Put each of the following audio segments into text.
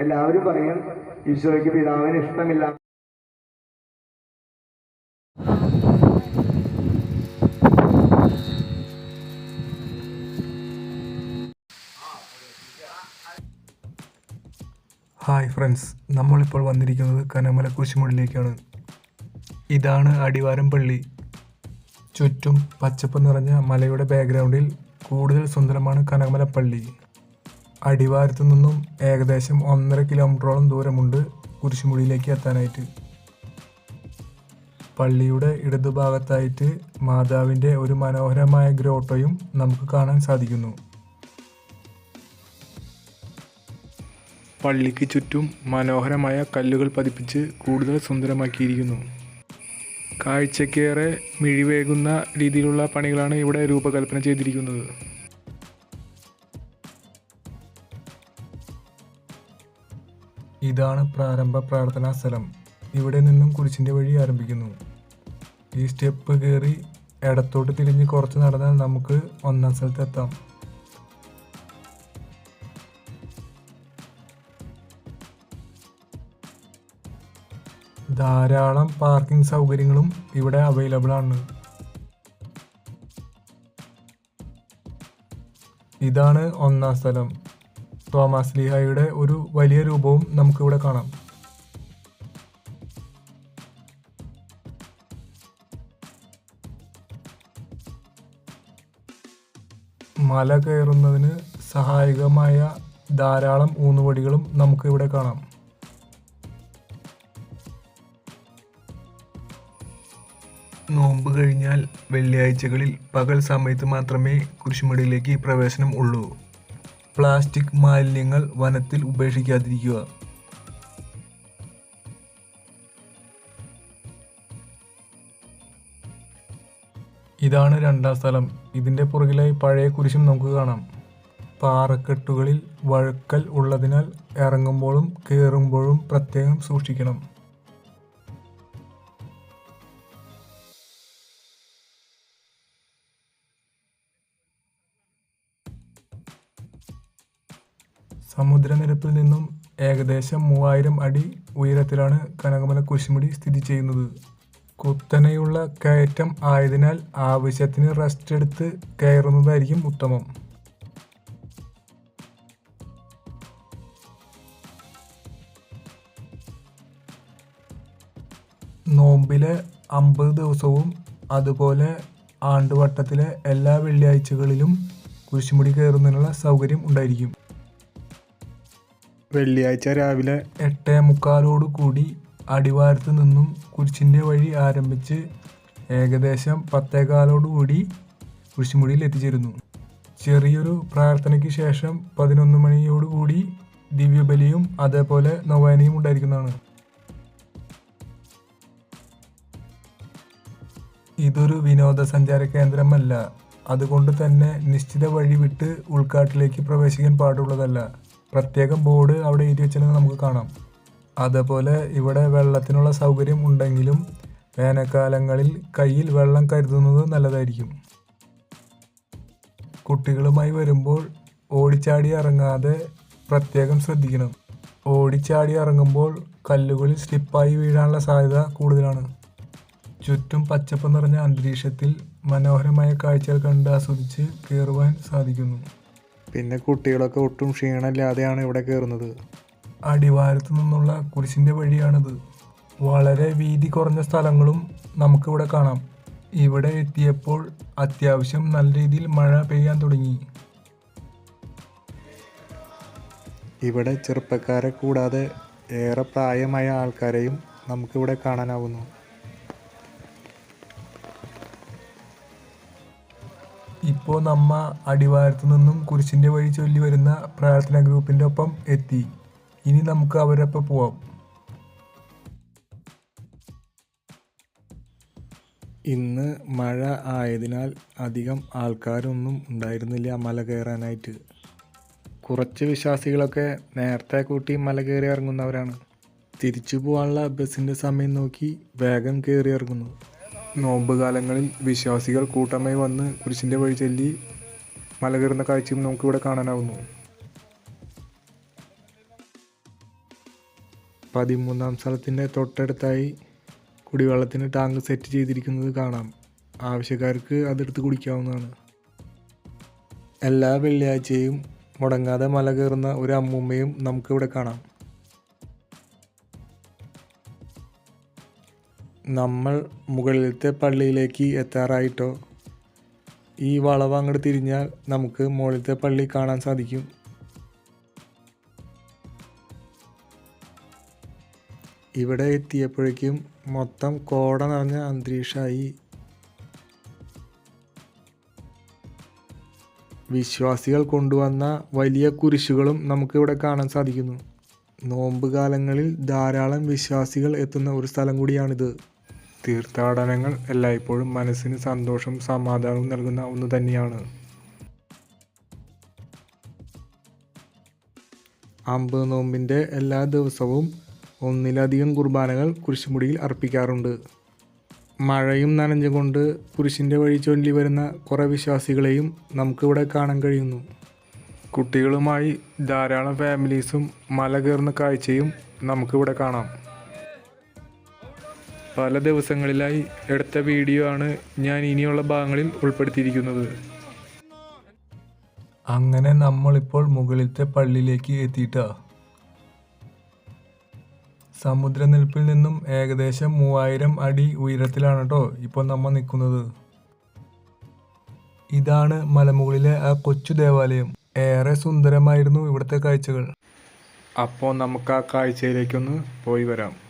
എല്ലാവരും പറയും ഈശോയ്ക്ക് പിതാവിന് ഇഷ്ടമില്ല ഹായ് ഫ്രണ്ട്സ് നമ്മളിപ്പോൾ വന്നിരിക്കുന്നത് കനമല കുരിശുമുടിലേക്കാണ്. ഇതാണ് അടിവാരം പള്ളി. ചുറ്റും പച്ചപ്പ് നിറഞ്ഞ മലയുടെ ബാക്ക്ഗ്രൗണ്ടിൽ കൂടുതൽ സുന്ദരമാണ് കനമല പള്ളി. അടിവാരത്തു നിന്നും ഏകദേശം ഒന്നര കിലോമീറ്ററോളം ദൂരമുണ്ട് കുരിശുമുടിയിലേക്ക് എത്താനായിട്ട്. പള്ളിയുടെ ഇടതുഭാഗത്തായിട്ട് മാതാവിന്റെ ഒരു മനോഹരമായ ഗ്രോട്ടോയും നമുക്ക് കാണാൻ സാധിക്കുന്നു. പള്ളിക്ക് ചുറ്റും മനോഹരമായ കല്ലുകൾ പതിപ്പിച്ച് കൂടുതൽ സുന്ദരമാക്കിയിരിക്കുന്നു. കാഴ്ചക്കേറെ മിഴിവേകുന്ന രീതിയിലുള്ള പണികളാണ് ഇവിടെ രൂപകൽപ്പന ചെയ്തിരിക്കുന്നത്. ഇതാണ് പ്രാരംഭ പ്രാർത്ഥനാ സ്ഥലം. ഇവിടെ നിന്നും കുരിശിന്റെ വഴി ആരംഭിക്കുന്നു. ഈ സ്റ്റെപ്പ് കയറി ഇടത്തോട്ട് തിരിഞ്ഞ് കുറച്ച് നടന്നാൽ നമുക്ക് ഒന്നാം സ്ഥലത്തെത്താം ധാരാളം പാർക്കിംഗ് സൗകര്യങ്ങളും ഇവിടെ അവൈലബിൾ ആണ്. ഇതാണ് ഒന്നാം സ്ഥലം. തോമസ് ലീഹായുടെ ഒരു വലിയ രൂപവും നമുക്കിവിടെ കാണാം. മല കയറുന്നതിന് സഹായകമായ ധാരാളം ഊന്നുവടികളും നമുക്കിവിടെ കാണാം. നോമ്പ് കഴിഞ്ഞാൽ വെള്ളിയാഴ്ചകളിൽ പകൽ സമയത്ത് മാത്രമേ കുരിശുമടിയിലേക്ക് പ്രവേശനം ഉള്ളൂ. പ്ലാസ്റ്റിക് മാലിന്യങ്ങൾ വനത്തിൽ ഉപേക്ഷിക്കാതിരിക്കുക. ഇതാണ് രണ്ടാം സ്ഥലം. ഇതിന്റെ പുറകിലായി പഴയ കുരിശും നമുക്ക് കാണാം. പാറക്കെട്ടുകളിൽ വഴുക്കൽ ഉള്ളതിനാൽ ഇറങ്ങുമ്പോഴും കയറുമ്പോഴും പ്രത്യേകം സൂക്ഷിക്കണം. സമുദ്രനിരപ്പിൽ നിന്നും ഏകദേശം മൂവായിരം അടി ഉയരത്തിലാണ് കനകമല കുരിശുമുടി സ്ഥിതി ചെയ്യുന്നത്. കുത്തനെയുള്ള കയറ്റം ആയതിനാൽ ആവശ്യത്തിന് റെസ്റ്റ് എടുത്ത് കയറുന്നതായിരിക്കും ഉത്തമം. നോമ്പിലെ അമ്പത് ദിവസവും അതുപോലെ ആണ്ടുവട്ടത്തിലെ എല്ലാ വെള്ളിയാഴ്ചകളിലും കുരിശുമുടി കയറുന്നതിനുള്ള സൗകര്യം ഉണ്ടായിരിക്കും. വെള്ളിയാഴ്ച രാവിലെ എട്ടേ മുക്കാലോട് കൂടി അടിവാരത്ത് നിന്നും കുരിശിന്റെ വഴി ആരംഭിച്ച് ഏകദേശം പത്തേകാലോട് കൂടി കുരിശുമുടിയിൽ എത്തിച്ചേരുന്നു. ചെറിയൊരു പ്രാർത്ഥനയ്ക്ക് ശേഷം പതിനൊന്ന് മണിയോടുകൂടി ദിവ്യബലിയും അതേപോലെ നൊവേനയും ഉണ്ടായിരിക്കുന്നതാണ്. ഇതൊരു വിനോദസഞ്ചാര കേന്ദ്രമല്ല. അതുകൊണ്ട് തന്നെ നിശ്ചിത വഴി വിട്ട് ഉൾക്കാട്ടിലേക്ക് പ്രവേശിക്കാൻ പാടുള്ളതല്ല. പ്രത്യേകം ബോർഡ് അവിടെ എഴുതി വെച്ചിരുന്നത് നമുക്ക് കാണാം. അതേപോലെ ഇവിടെ വെള്ളത്തിനുള്ള സൗകര്യം ഉണ്ടെങ്കിലും വേനൽക്കാലങ്ങളിൽ കയ്യിൽ വെള്ളം കരുതുന്നത് നല്ലതായിരിക്കും. കുട്ടികളുമായി വരുമ്പോൾ ഓടിച്ചാടി ഇറങ്ങാതെ പ്രത്യേകം ശ്രദ്ധിക്കണം. ഓടിച്ചാടി ഇറങ്ങുമ്പോൾ കല്ലുകളിൽ സ്ലിപ്പായി വീഴാനുള്ള സാധ്യത കൂടുതലാണ്. ചുറ്റും പച്ചപ്പ് നിറഞ്ഞ അന്തരീക്ഷത്തിൽ മനോഹരമായ കാഴ്ചകൾ കണ്ട് ആസ്വദിച്ച് കയറുവാൻ സാധിക്കുന്നു. പിന്നെ കുട്ടികളൊക്കെ ഒട്ടും ക്ഷീണമില്ലാതെയാണ് ഇവിടെ കയറുന്നത്. അടിവാരത്തു നിന്നുള്ള കുരിശിന്റെ വഴിയാണിത്. വളരെ വീതി കുറഞ്ഞ സ്ഥലങ്ങളും നമുക്കിവിടെ കാണാം. ഇവിടെ എത്തിയപ്പോൾ അത്യാവശ്യം നല്ല രീതിയിൽ മഴ പെയ്യാൻ തുടങ്ങി. ഇവിടെ ചെറുപ്പക്കാരെ കൂടാതെ ഏറെ പ്രായമായ ആൾക്കാരെയും നമുക്കിവിടെ കാണാനാവുന്നു. ഇപ്പോൾ നമ്മ അടിവാരത്തു നിന്നും കുരിശിന്റെ വഴി ചൊല്ലി വരുന്ന പ്രാർത്ഥന ഗ്രൂപ്പിന്റെ ഒപ്പം എത്തി. ഇനി നമുക്ക് അവരൊപ്പം പോവാം. ഇന്ന് മഴ ആയതിനാൽ അധികം ആൾക്കാരൊന്നും ഉണ്ടായിരുന്നില്ല മല കയറാനായിട്ട്. കുറച്ച് വിശ്വാസികളൊക്കെ നേരത്തെ കൂട്ടി മല കയറി ഇറങ്ങുന്നവരാണ്. തിരിച്ചു പോകാനുള്ള ബസ്സിന്റെ സമയം നോക്കി വേഗം കയറി ഇറങ്ങുന്നു. നോമ്പ് കാലങ്ങളിൽ വിശ്വാസികൾ കൂട്ടമായി വന്ന് കുരിശിന്റെ വഴി ചൊല്ലി മലകയറുന്ന കാഴ്ചയും നമുക്കിവിടെ കാണാനാവുന്നു. പതിമൂന്നാം സ്ഥലത്തിന്റെ തൊട്ടടുത്തായി കുടിവെള്ളത്തിന് ടാങ്ക് സെറ്റ് ചെയ്തിരിക്കുന്നത് കാണാം. ആവശ്യക്കാർക്ക് അതെടുത്ത് കുടിക്കാവുന്നതാണ്. എല്ലാ വെള്ളിയാഴ്ചയും മുടങ്ങാതെ മല കയറുന്ന ഒരു അമ്മൂമ്മയും നമുക്കിവിടെ കാണാം. നമ്മൾ മുകളിലത്തെ പള്ളിയിലേക്ക് എത്താറായിട്ടോ? ഈ വളവ് അങ്ങോട്ട് തിരിഞ്ഞാൽ നമുക്ക് മുകളിലത്തെ പള്ളി കാണാൻ സാധിക്കും. ഇവിടെ എത്തിയപ്പോഴേക്കും മൊത്തം കോട നിറഞ്ഞ അന്തരീക്ഷമായി വിശ്വാസികൾ കൊണ്ടുവന്ന വലിയ കുരിശുകളും നമുക്കിവിടെ കാണാൻ സാധിക്കുന്നു. നോമ്പ് കാലങ്ങളിൽ ധാരാളം വിശ്വാസികൾ എത്തുന്ന ഒരു സ്ഥലം കൂടിയാണിത്. തീർത്ഥാടനങ്ങൾ എല്ലായ്പ്പോഴും മനസ്സിന് സന്തോഷം സമാധാനവും നൽകുന്ന ഒന്ന് തന്നെയാണ്. അമ്പത് നോമ്പിന്റെ എല്ലാ ദിവസവും ഒന്നിലധികം കുർബാനകൾ കുരിശുമുടിയിൽ അർപ്പിക്കാറുണ്ട്. മഴയും നനഞ്ഞുകൊണ്ട് കുരിശിന്റെ വഴി ചൊല്ലി വരുന്ന കുറേ വിശ്വാസികളെയും നമുക്കിവിടെ കാണാൻ കഴിയുന്നു. കുട്ടികളുമായി ധാരാളം ഫാമിലീസും മല കയറുന്ന കാഴ്ചയും നമുക്കിവിടെ കാണാം. പല ദിവസങ്ങളിലായി എടുത്ത വീഡിയോ ആണ് ഞാൻ ഇനിയുള്ള ഭാഗങ്ങളിൽ ഉൾപ്പെടുത്തിയിരിക്കുന്നത്. അങ്ങനെ നമ്മളിപ്പോൾ മുകളിലത്തെ പള്ളിയിലേക്ക് എത്തിയിട്ടാ. സമുദ്രനിൽപ്പിൽ നിന്നും ഏകദേശം മൂവായിരം അടി ഉയരത്തിലാണ് കേട്ടോ ഇപ്പോൾ നമ്മൾ നിൽക്കുന്നത്. ഇതാണ് മലമുകളിലെ ആ കൊച്ചു ദേവാലയം. ഏറെ സുന്ദരമായിരുന്നു ഇവിടുത്തെ കാഴ്ചകൾ. അപ്പോൾ നമുക്ക് ആ കാഴ്ചയിലേക്കൊന്ന് പോയി വരാം.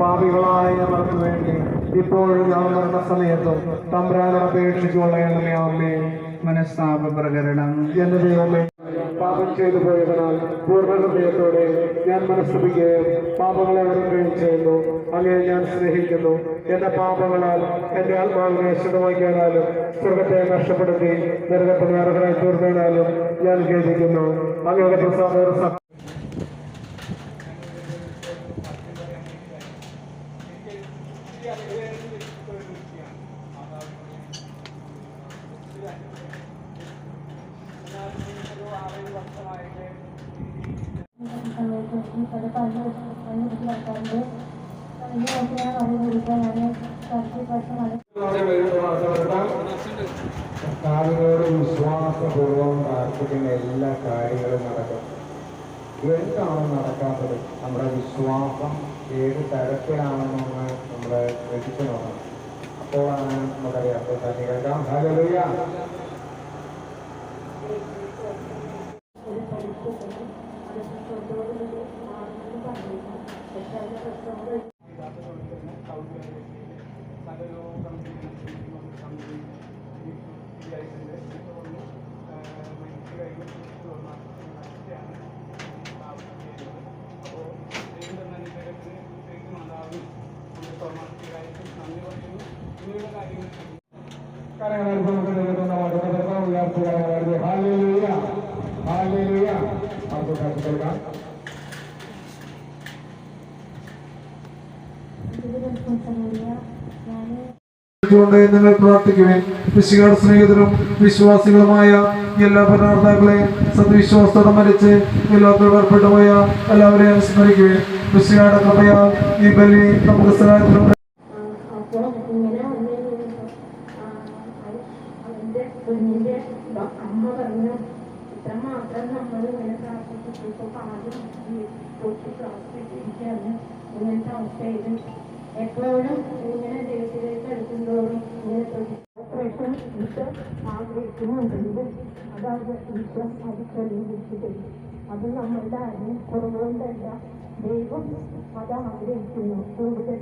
പാപികളായ ഞങ്ങൾക്ക് വേണ്ടി ഇപ്പോഴും നാം മരണ സമയത്തും തമ്പ്രാനോട് അപേക്ഷിച്ചുകൊള്ളണമേ അമ്മേ മനസ്താപ പ്രകരണം എന്റെ ദൈവമേ പാപം ചെയ്തു പോയതിനാൽ പൂർണ ഹൃദയത്തോടെ ഞാൻ മനസ്സിപ്പിക്കുകയും പാപങ്ങളെ വെറുക്കുകയും ചെയ്യുന്നു. അങ്ങനെ ഞാൻ സ്നേഹിക്കുന്നു. എന്റെ പാപങ്ങളാൽ എന്റെ ആത്മാവിനെ ശുദ്ധമാക്കിയാലും സ്വർഗത്തെ നഷ്ടപ്പെടുത്തി നരകത്തിന് അർഹരായി തീർന്നതിനാലും ഞാൻ ഖേദിക്കുന്നു. അങ്ങയുടെ പ്രസാദ എന്താണോ നടക്കാത്തത്. നമ്മുടെ വിശ്വാസം ഏത് തരത്തിലാണെന്നൊന്ന് നമ്മൾ ശ്രദ്ധിച്ചു നോക്കണം. അപ്പോഴാണ് നമുക്കറിയാം. അപ്പോൾ തന്നെ കേൾക്കാം. പറഞ്ഞിരുന്നു പക്ഷെ പ്രശ്നങ്ങൾ കരങ്ങളിൽ നമുക്ക് നിൽക്കുന്ന വചനത്തെ ഉയർത്തുക ഹാലേലൂയ ഹാലേലൂയ നമുക്ക് ഞാൻ ുകൊണ്ട് നിങ്ങൾ പ്രാർത്ഥിക്കുവേൻ. വിശുകാർ സ്നേഹിതരും വിശ്വാസികളുമായ എല്ലാ ഭരണകർത്താക്കളെയും സദ്വിശ്വാസത്തോടെ മരിച്ച് എല്ലാത്തോടും ഏർപ്പെട്ടുപോയ എല്ലാവരെയും സ്മരിക്കുവേൻ. വിശുകാരുടെ കൃപയാൽ ഈ ബലി നമുക്ക് സഹായത്തിനും കുഞ്ഞിന്റെ അമ്മ പറഞ്ഞു ഇത്രമാത്രം നമ്മൾ ഇങ്ങനെ പ്രാർത്ഥിച്ചിട്ട് പാലും തൊട്ട് പ്രാർത്ഥിച്ചിരിക്കുകയാണ് ഇങ്ങനത്തെ അവസ്ഥയിൽ എപ്പോഴും ഇങ്ങനെ ദൈവത്തിലേക്ക് അടുക്കുമ്പോഴും ഇങ്ങനെ ഓപ്പറേഷൻ ഇത് ആഗ്രഹിക്കുന്നുണ്ടെങ്കിൽ അതായത് വിശ്വം അത് തെളിയിച്ചിട്ട് അത് നമ്മളുടെ ആരും കുറവുകൊണ്ടല്ല. ദൈവം അത് ആഗ്രഹിക്കുന്നു. കൂടുതൽ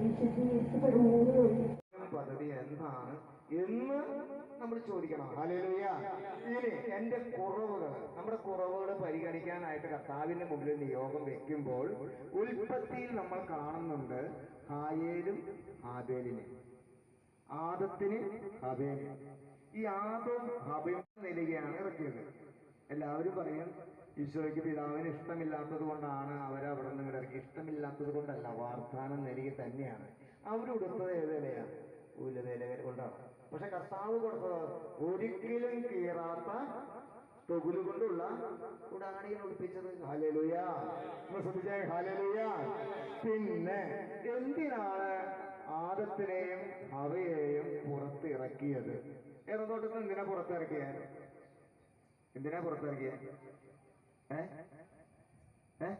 വിശുദ്ധീകരിക്കപ്പെടുന്നതിന് വേണ്ടി പദ്ധതി എന്താണ് എന്ന് നമ്മൾ ചോദിക്കണം. ഹല്ലേലൂയ. ഇനി എന്റെ കുറവുകൾ. നമ്മുടെ കുറവുകൾ പരിഗണിക്കാനായിട്ട് കർത്താവിന്റെ മുമ്പിൽ നിയോഗം വെക്കുമ്പോൾ ഉൽപ്പത്തിയിൽ നമ്മൾ കാണുന്നുണ്ട് ഹായേലും ഹാബേലിനെ. ആദത്തിന് ഹബേൽ ഈ ആദവും ഹബയും നിലയാണ് ഇറക്കിയത്. എല്ലാവരും പറയും ഈശോയ്ക്ക് പിതാവിന് ഇഷ്ടമില്ലാത്തത് കൊണ്ടാണ് അവരവിടെ നിന്ന് ഇവിടെ ഇറക്കി. ഇഷ്ടമില്ലാത്തത് കൊണ്ടല്ല വാർത്താനം നൽകി തന്നെയാണ്. അവരുടുത്തത് നിലയാണ് ഉലവേല കൊണ്ടാണ്. പക്ഷെ കർത്താവ് കൊടുത്തത് ഒരിക്കലും കീറാത്ത തൊകുൽ കൊണ്ടുള്ള ഉടാണിയിൽ ഒളിപ്പിച്ചത്. ഹലലുയാ ശ്രദ്ധിച്ചേ ഹാലേലുയ പിന്നെ എന്തിനാണ് ആദത്തിനെയും അവയെയും പുറത്തിറക്കിയത്? ഏറെത്തോട്ടത്തിൽ എന്തിനാ പുറത്തിറക്കിയ? എന്തിനാ പുറത്തിറക്കിയ? ഏ? ഏ?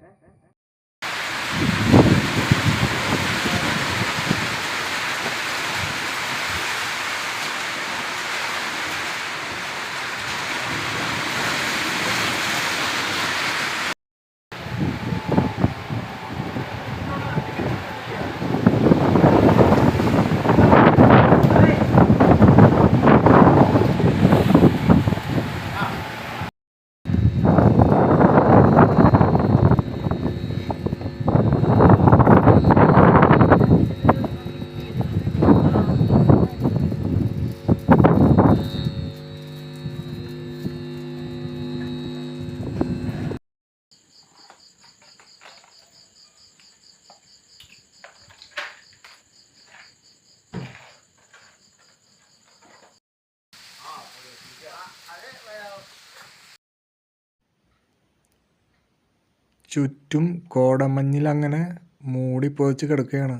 ചുറ്റും കോടമഞ്ഞിൽ അങ്ങനെ മൂടി മൂടിപ്പൊതിച്ച് കിടക്കുകയാണ്.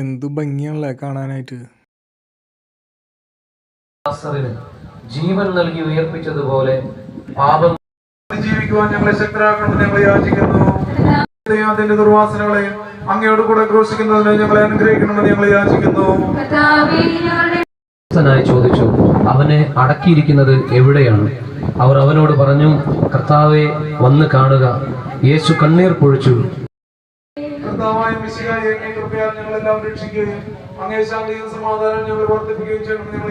എന്തു ഭംഗിയാണല്ലേ കാണാനായിട്ട്? ജീവൻ നൽകി ഉയർപ്പിച്ചതുപോലെ പാപം ജീവിക്കുവാൻ ഞങ്ങളെ ശക്തരാക്കണമെന്ന് ഞങ്ങൾ യാചിക്കുന്നു. അതിന്റെ ദുർവാസനകളെ അങ്ങയോട് കൂടെ ക്രൂശിക്കുന്നതിന് ഞങ്ങളെ അനുഗ്രഹിക്കണമെന്ന് ഞങ്ങൾ യാചിക്കുന്നു. ചോദിച്ചു അവനെ അടക്കിയിരിക്കുന്നത് എവിടെയാണ്? അവർ അവനോട് പറഞ്ഞു കർത്താവെ വന്ന് കാണുക. യേശു കണ്ണീർ പൊഴിച്ചു. കർത്താവായ കൃപയാൽ ഞങ്ങളെല്ലാം രക്ഷിക്കുകയും അങ്ങേ സമാധാനം ഞങ്ങൾ വർദ്ധിപ്പിക്കുകയും ചെയ്യണം ഞങ്ങൾ